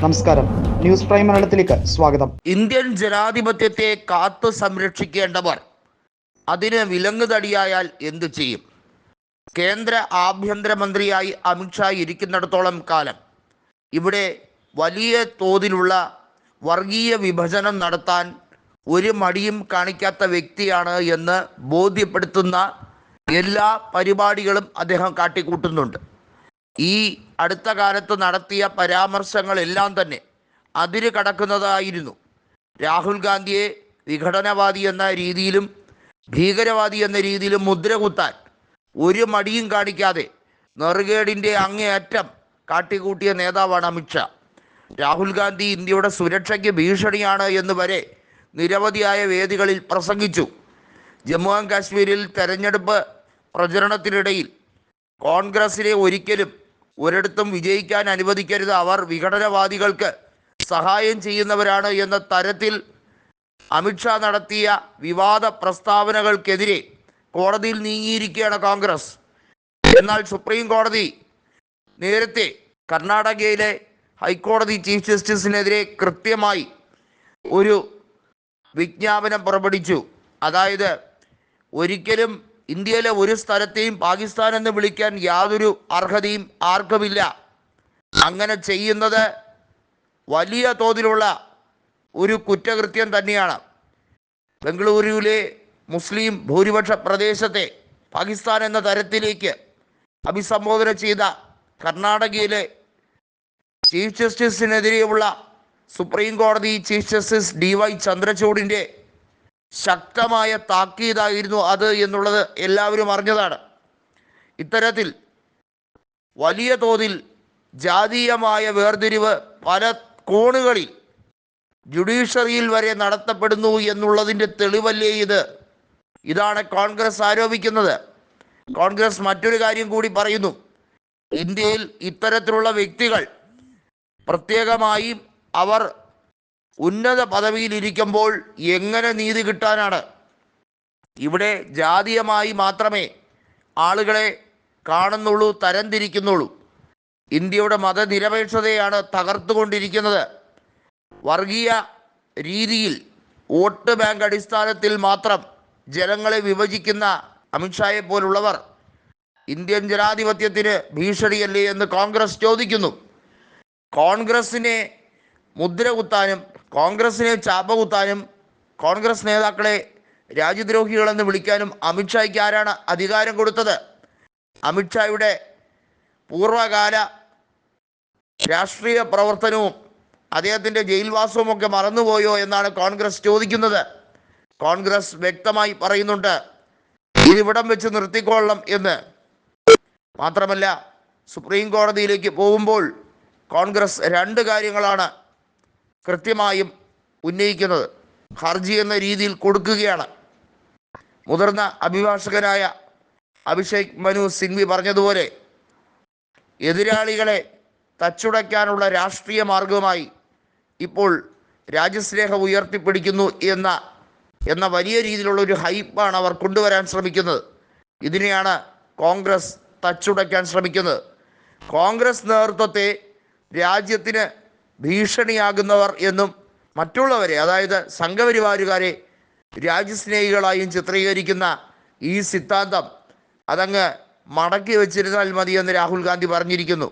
നമസ്കാരം. News prime മലയാളത്തിലേക്ക് സ്വാഗതം. ഇന്ത്യൻ ജനാധിപത്യത്തെ കാത്തു സംരക്ഷിക്കേണ്ടവർ അതിന് വിലങ്ങുതടിയായാൽ എന്തു ചെയ്യും? കേന്ദ്ര ആഭ്യന്തരമന്ത്രിയായി അമിത്ഷാ ഇരിക്കുന്നിടത്തോളം കാലം ഇവിടെ വലിയ തോതിലുള്ള വർഗീയ വിഭജനം നടത്താൻ ഒരു മടിയും കാണിക്കാത്ത വ്യക്തിയാണ് എന്ന് ബോധ്യപ്പെടുത്തുന്ന എല്ലാ പരിപാടികളും അദ്ദേഹം കാട്ടിക്കൂട്ടുന്നുണ്ട്. ഈ അടുത്ത കാലത്ത് നടത്തിയ പരാമർശങ്ങളെല്ലാം തന്നെ അതിര് കടക്കുന്നതായിരുന്നു. രാഹുൽ ഗാന്ധിയെ വിഘടനവാദി എന്ന രീതിയിലും ഭീകരവാദി എന്ന രീതിയിലും മുദ്ര കുത്താൻ ഒരു മടിയും കാണിക്കാതെ നെറുകേടിന്റെ അങ്ങേയറ്റം കാട്ടിക്കൂട്ടിയ നേതാവാണ് അമിത്ഷാ രാഹുൽ ഗാന്ധി ഇന്ത്യയുടെ സുരക്ഷയ്ക്ക് ഭീഷണിയാണ് എന്ന് വരെ നിരവധിയായ വേദികളിൽ പ്രസംഗിച്ചു. ജമ്മു ആൻഡ് കാശ്മീരിൽ തെരഞ്ഞെടുപ്പ് പ്രചരണത്തിനിടയിൽ കോൺഗ്രസിനെ ഒരിക്കലും ഒരിടത്തും വിജയിക്കാൻ അനുവദിക്കരുത്. അവർ വിഘടനവാദികൾക്ക് സഹായം ചെയ്യുന്നവരാണ് എന്ന തരത്തിൽ അമിത്ഷാ നടത്തിയ വിവാദ പ്രസ്താവനകൾക്കെതിരെ കോടതിയിൽ നീങ്ങിയിരിക്കുകയാണ് കോൺഗ്രസ്. എന്നാൽ സുപ്രീം കോടതി നേരത്തെ കർണാടകയിലെ ഹൈക്കോടതി ചീഫ് ജസ്റ്റിസിനെതിരെ കൃത്യമായി ഒരു വിജ്ഞാപനം പുറപ്പെടുവിച്ചു. അതായത് ഒരിക്കലും ഇന്ത്യയിലെ ഒരു സ്ഥലത്തെയും പാകിസ്ഥാൻ എന്ന് വിളിക്കാൻ യാതൊരു അർഹതയും ആർക്കുമില്ല. അങ്ങനെ ചെയ്യുന്നത് വലിയ തോതിലുള്ള ഒരു കുറ്റകൃത്യം തന്നെയാണ്. ബംഗളൂരുവിലെ മുസ്ലിം ഭൂരിപക്ഷ പ്രദേശത്തെ പാകിസ്ഥാൻ എന്ന തരത്തിലേക്ക് അഭിസംബോധന ചെയ്ത കർണാടകയിലെ ചീഫ് ജസ്റ്റിസിനെതിരെയുള്ള സുപ്രീം കോടതി ചീഫ് ജസ്റ്റിസ് ഡി വൈ ചന്ദ്രചൂഡിന്റെ ശക്തമായ താക്കീതായിരുന്നു അത് എന്നുള്ളത് എല്ലാവരും അറിഞ്ഞതാണ്. ഇത്തരത്തിൽ വലിയ തോതിൽ ജാതീയമായ വേർതിരിവ് പല കോണുകളിൽ ജുഡീഷ്യറിയിൽ വരെ നടത്തപ്പെടുന്നു എന്നുള്ളതിന്റെ തെളിവല്ലേ ഇത്? ഇതാണ് കോൺഗ്രസ് ആരോപിക്കുന്നത്. കോൺഗ്രസ് മറ്റൊരു കാര്യം കൂടി പറയുന്നു. ഇന്ത്യയിൽ ഇത്തരത്തിലുള്ള വ്യക്തികൾ പ്രത്യേകമായി അവർ ഉന്നത പദവിയിലിരിക്കുമ്പോൾ എങ്ങനെ നീതി കിട്ടാനാണ്? ഇവിടെ ജാതീയമായി മാത്രമേ ആളുകളെ കാണുന്നുള്ളൂ തരംതിരിക്കുന്നുള്ളൂ. ഇന്ത്യയുടെ മതനിരപേക്ഷതയാണ് തകർത്തുകൊണ്ടിരിക്കുന്നത്. വർഗീയ രീതിയിൽ വോട്ട് ബാങ്ക് അടിസ്ഥാനത്തിൽ മാത്രം ജനങ്ങളെ വിഭജിക്കുന്ന അമിത്ഷായെ പോലുള്ളവർ ഇന്ത്യൻ ജനാധിപത്യത്തിന് ഭീഷണിയല്ലേ എന്ന് കോൺഗ്രസ് ചോദിക്കുന്നു. കോൺഗ്രസിനെ മുദ്ര കുത്താനും കോൺഗ്രസിനെ ചാപ്പ കുത്താനും കോൺഗ്രസ് നേതാക്കളെ രാജ്യദ്രോഹികളെന്ന് വിളിക്കാനും അമിത്ഷായ്ക്ക് ആരാണ് അധികാരം കൊടുത്തത്? അമിത്ഷായുടെ പൂർവകാല രാഷ്ട്രീയ പ്രവർത്തനവും അദ്ദേഹത്തിന്റെ ജയിൽവാസവും ഒക്കെ മറന്നുപോയോ എന്നാണ് കോൺഗ്രസ് ചോദിക്കുന്നത്. കോൺഗ്രസ് വ്യക്തമായി പറയുന്നുണ്ട് ഇതിവിടം വെച്ച് നിർത്തിക്കൊള്ളണം എന്ന്. മാത്രമല്ല സുപ്രീം കോടതിയിലേക്ക് പോകുമ്പോൾ കോൺഗ്രസ് രണ്ട് കാര്യങ്ങളാണ് കൃത്യമായും ഉന്നയിക്കുന്നത് ഹർജി എന്ന രീതിയിൽ കൊടുക്കുകയാണ്. മുതിർന്ന അഭിഭാഷകനായ അഭിഷേക് മനു സിംഗ്വി പറഞ്ഞതുപോലെ എതിരാളികളെ തച്ചുടയ്ക്കാനുള്ള രാഷ്ട്രീയ മാർഗവുമായി ഇപ്പോൾ രാജ്യസ്നേഹം ഉയർത്തിപ്പിടിക്കുന്നു എന്ന എന്ന വലിയ രീതിയിലുള്ള ഒരു ഹൈപ്പാണ് അവർ കൊണ്ടുവരാൻ ശ്രമിക്കുന്നത്. ഇതിനെയാണ് കോൺഗ്രസ് തച്ചുടയ്ക്കാൻ ശ്രമിക്കുന്നത്. കോൺഗ്രസ് നേതൃത്വത്തെ രാജ്യത്തിന് ഭീഷണിയാകുന്നവർ എന്നും മറ്റുള്ളവരെ അതായത് സംഘപരിവാരുകാരെ രാജ്യസ്നേഹികളായും ചിത്രീകരിക്കുന്ന ഈ സിദ്ധാന്തം അതങ്ങ് മടക്കി വെച്ചിരുന്നാൽ മതിയെന്ന് രാഹുൽ ഗാന്ധി പറഞ്ഞിരിക്കുന്നു.